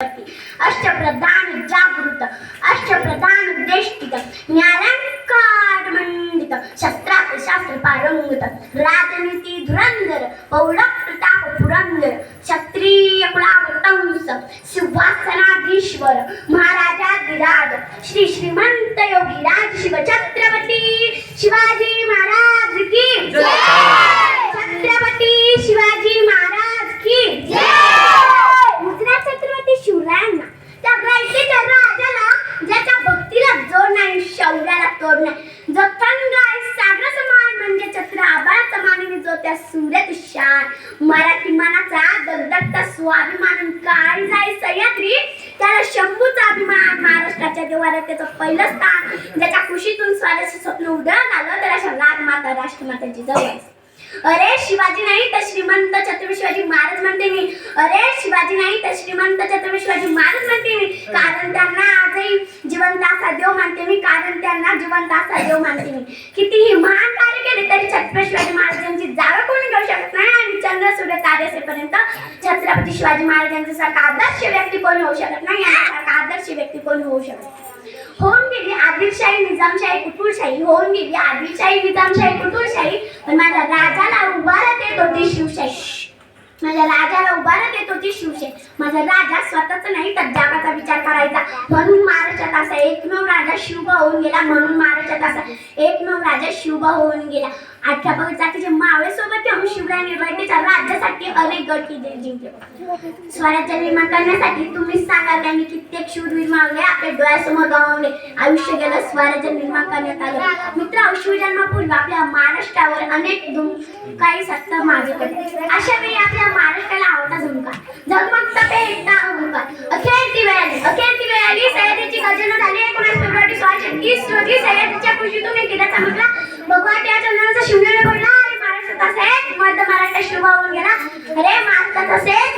अष्टप्रधान जागृत अष्टप्रधान देष्टित ज्ञानांकार मंडित शस्त्रात शास्त्र पारंगत राजनीती धुरंधर पौळक प्रताप पुरंदर क्षत्रिय कुलावतंस सिंहासनाधीश्वर महाराजाधिराज श्री श्रीमंत योगी राज शिव छत्रपती शिवाजी महाराज की छत्रपती शिवाजी महाराज की गुजरात छत्रपती शिवरायांना त्या गायकीच्या राजाला ज्याच्या भक्तीला जोड नाही शौर्याला तोड नाही जो थंड आहे सागर समान म्हणजे छत्र आभाळ समान आणि जो त्या सूर्यात मराठी मनाचा दगदगता स्वाभिमान काय जाय सह्याद्री. त्याला शंभूचा अभिमान. महाराष्ट्राच्या देवाला त्याचं पहिलं स्थान. ज्याच्या खुशीतून स्वराचं स्वप्न उदळ झालं तर अशा राजमाता राष्ट्रमातांची जवळ अरे शिवाजी नाही तर श्रीमंत छत्रपती शिवाजी महाराज म्हणते मी. अरे शिवाजी नाही तर श्रीमंत छत्रपती शिवाजी महाराज म्हणते मी. कारण त्यांना आजही जिवंत असा देव मानते मी. कारण त्यांना जिवंत असा देव मानते मी. कितीही महान कार्य केले तरी छत्रपती शिवाजी महाराजांची जागा कोणी घेऊ शकत नाही आणि चंद्र सूर्य तारे असेपर्यंत छत्रपती शिवाजी महाराजांचा सारखा आदर्श व्यक्ती कोणी होऊ शकत नाही यासारखा आदर्श व्यक्ती कोणी होऊ शकत नाही. होऊन गेली आदिलशाही निजामशाही कुटुळशाही होऊन गेली आदिलशाही निजामशाही कुटुळशाही पण माझा राजा उभारत येत होती शिवशाही. माझ्या राजाला उभारत येतो ती शिवसेन. माझा राजा स्वतःच नाही तर जगाचा विचार करायचा. म्हणून महाराष्ट्रात असा एकमेव राजा शिवबा होऊन गेला. म्हणून महाराष्ट्रात असा एकमेव राजा शिवबा होऊन गेला. अठरा पगड जातीचे मावळे सोबत ठेवून शिवराय निर्वाहितेच्या राज्यासाठी अनेक गड जिंकले स्वराज्य निर्माण करण्यासाठी तुम्हीच सांगा त्यांनी कित्येक शूरवीर मावले आपल्या डोळ्यासमोर गमावले. आयुष्य गेलं स्वराज्य निर्माण करण्यात आलं. मित्र शिवजन्मापूर्वी आपल्या महाराष्ट्रावर अनेक काही सत्ता मागे पडले अशा वेळी आपल्या महाराष्ट्राला आवडता झुमका झगमगता पेटता अहंकार अखेर ती वेळ आली अखेर ती वेळ आली सह्याद्रीची गर्जना झाली एकोणीस फेब्रुवारी सोळाशे तीस रोजी सह्याद्रीच्या खुशीतून एक किल्ल्याचा म्हटला भगवान त्या चंद्राचा शिवनेला पडला अरे महाराष्ट्रात असे मध्य महाराष्ट्र शिवबा होऊन गेला अरे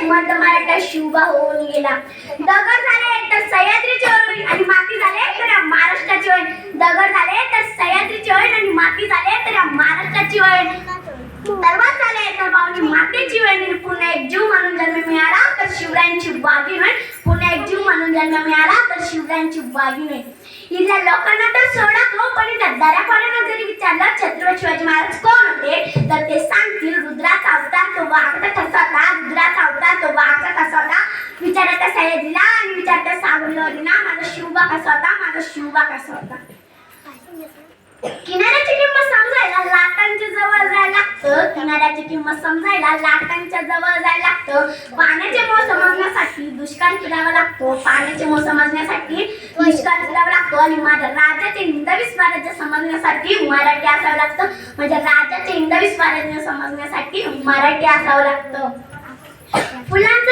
महाराष्ट्रात असे शिवबा होऊन गेला. दगड झाले तर सह्याद्रीचे होईल आणि माती झाले तर या महाराष्ट्राची होईल दगड झाले तर सह्याद्रीची होईल आणि माती झाले तर या महाराष्ट्राची होईल सर्वात झाले तर पाहुणी मातेची वेळ आणि पुन्हा एक जीव म्हणून जन्म मिळाला तर शिवरायांची वाघीण होईल पुन्हा एक जीव म्हणून जन्म मिळाला तर शिवरायांची वाघीण होईल इथल्या लोकांना तर सोड तो पण जरी विचारलं छत्रपती शिवाजी महाराज कोण होते? तर ते सांगतील रुद्राचा अवतार तो वाघचा ठसा होता रुद्राचा अवतार तो वाघचा कसा होता. विचारायचा सयाजीला आणि विचारता सावलीला माझा शिवबा कसा होता? माझा शिवबा कसा होता? किनाऱ्याची किंमत समजायला लाटांच्या जवळ जायला लागतं. किनाऱ्याची किंमत समजायला लाटांच्या जवळ जायला लागतं. पाण्याचे मोह समजण्यासाठी दुष्काळ फिरावा लागतो. पाण्याचे मोह समजण्यासाठी दुष्काळ फिरावा लागतो. आणि माझ्या राजाचे हिंदवी स्वराज्य समजण्यासाठी मराठी असावं लागतं. म्हणजे राजाचे हिंदवी स्वराज्य समजण्यासाठी मराठी असावं लागतं. फुलांचं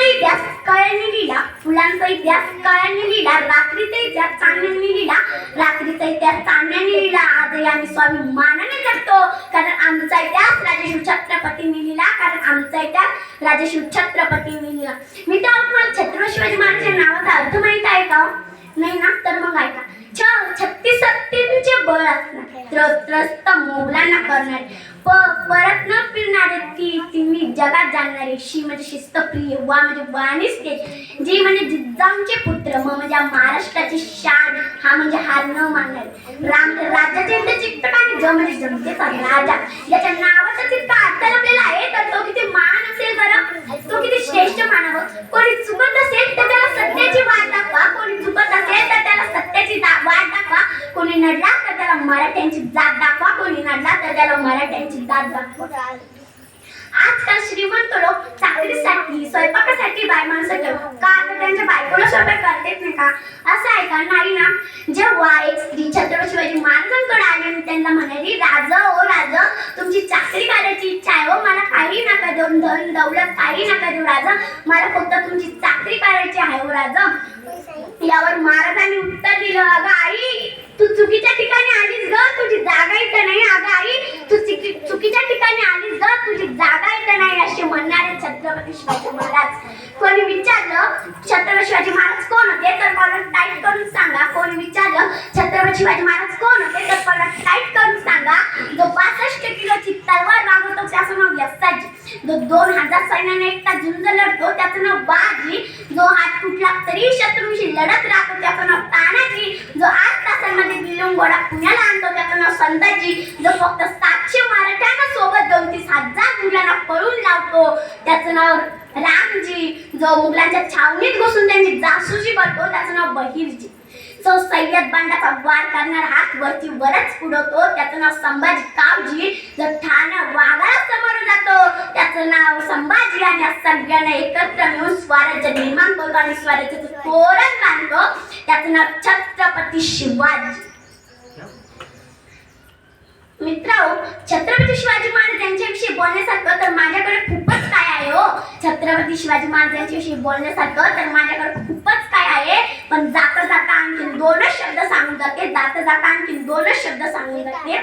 कळ्यांनी लिहिला फुलांचा इतिहास कळ्यांनी लिहिला रात्रीचा इतिहास चांदण्यांनी लिहिला. रात्रीचा इतिहास चांदण्यांनी लिहिला. आजही आम्ही स्वामी मानाने जगतो. कारण आमचा इतिहास राजेशिव छत्रपतींनी लिहिला. कारण आमचा इतिहास राजेशिव छत्रपतींनी लिहिला. मी तर तुम्हाला छत्रपती शिवाजी महाराजांच्या नावाचा अर्थ माहीत आहे का? नाही ना? तर मग ऐका. छ छत्तीस सत्तींचे बळ असणार. त्रस्त मोगलांना करणार. परत न फिरणारे ती मी जगात जाणणारी शी म्हणजे शिस्तप्रिय वा म्हणजे वाणिस्ते जी म्हणजे जिजाऊंचे पुत्र म म्हणजे या महाराष्ट्राची शान हा म्हणजे हार न मानणार. राम म्हणजे राज्याचे म्हणजे चित्तक आणि ज म्हणजे जमतेचा राजा. याच्या नावाचा तितका आत्ता आपल्याला आहे तर तो किती मान असेल बरं? तो किती श्रेष्ठ मानावं? कोणी चुकत असेल तर त्याला सत्याची वाट दाखवा. कोणी चुकत असेल तर त्याला सत्याची वाट दाखवा. कोणी नडला तर त्याला मराठ्यांची जात दाखवा. कोणी नडला तर त्याला मराठ्यांची जात दाखवा. आजकाल श्रीमंत लोक चाकरीसाठी स्वयंपाकासाठी बाय माणसं ठेवतात. का तर त्यांच्या बायकोला स्वयंपाक करतेच नाही का? असं आहे का? नाही ना. जेव्हा एक स्त्री छत्रपती शिवाजी महाराजांकडे आली आणि त्यांना म्हणाली राज ओ राज तुमची चाकरी करायची इच्छा आहे हो. मला काही नका देऊ. धन दौलत काही नका देऊ राजा. मला फक्त तुमची चाकरी करायची आहे हो राजा. यावर महाराजांनी उत्तर दिलं अगं आई तू चुकीच्या ठिकाणी आलीस ग. तुझी जागा इथं नाही. अगं आई चुकीच्या ठिकाणी आलीस ग तुझी जागा इथं नाही असे म्हणणारे छत्रपती शिवाजी महाराज. कोणी विचारलं छत्रपती शिवाजी महाराज कोण होते? तर मला टाईप करून सांगा. कोणी विचारलं छत्रपती शिवाजी महाराज कोण होते तर कॉलर टाईप करून सांगा जो बासष्ट किलोची तलवार वागवतो त्याचं नाव यसाजी जो दोन हजार सैन्याने एकटा झुंज लढतो त्याचं नाव बाजी. जो हात तुटला तरी शत्रूशी लढत राहतो त्याचं नाव तानाजी. जो आठ तासांमध्ये गिलून गोडा पुण्याला आणतो त्याचं नाव संताजी. जो फक्त सातशे मराठ्यांना सोबत दोनतीस हजार मुलांना पळून लावतो त्याचं नाव रामजी. जो मुघलांच्या छावणीत घुसून त्यांची जासूसी करतो त्याचं नाव बहिरजी. जो सय्यद बांडाचा वार करणार हात वरती वरच उडवतो त्याचं नाव संभाजी कावजी. जो ठाणा वागा त्याचं नाव संभाजी आणि सगळ्यांना एकत्र मिळून स्वराज्य निर्माण करतो आणि स्वराज्याचं तोरण बांधतो. त्याचं नाव छत्रपती शिवाजी. मित्रांनो छत्रपती शिवाजी महाराज यांच्याविषयी बोलण्यासारखं तर माझ्याकडे खूपच काय आहे हो. छत्रपती शिवाजी महाराज यांच्याविषयी बोलण्यासारखं तर माझ्याकडे खूपच काय आहे. पण जाता जाता आणखी दोनच शब्द सांगून जाते. जाता जाता आणखी दोनच शब्द सांगून जाते.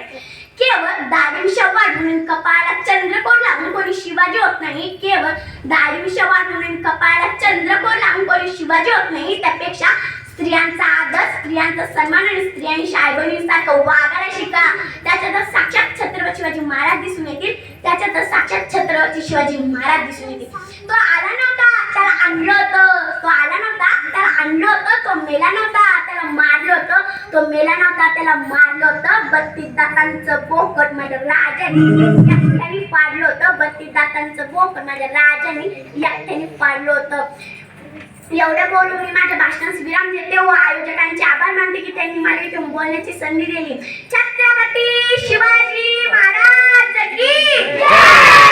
केवळ दाढीविषय वाढवून कपाळाला चंद्रकोर लागून कोणी शिवाजी होत नाही. केवळ दाढीविषय वाढवून कपाळाला चंद्रकोर लावून कोणी शिवाजी होत नाही. त्यापेक्षा स्त्रियांचा आदर स्त्रियांचा सन्मान आणि स्त्रियांशी आईबहिणीसारखं वागायला शिका. त्याच्यात साक्षात छत्रपती शिवाजी महाराज दिसून येतील. त्याच्यात साक्षात छत्रपती शिवाजी महाराज दिसून येतील. तो आला नव्हता. त्याला आणलं होतं तो आला नव्हता त्याला आणलं होतं तो मेला नव्हता त्याला मारलं होतं तो मेला नव्हता त्याला मारलं होतं बत्तीस दातांचं बोकट माझ्या राजाने. एकट्याने पाडलं होतं बत्तीस दातांचं बोकट माझ्या राजाने एकट्याने पाडलं होतं. एवढं बोलून मी माझ्या भाषणास विराम देते व हो, आयोजकांचे आभार मानते की त्यांनी मला इथून बोलण्याची संधी दिली. छत्रपती शिवाजी महाराज की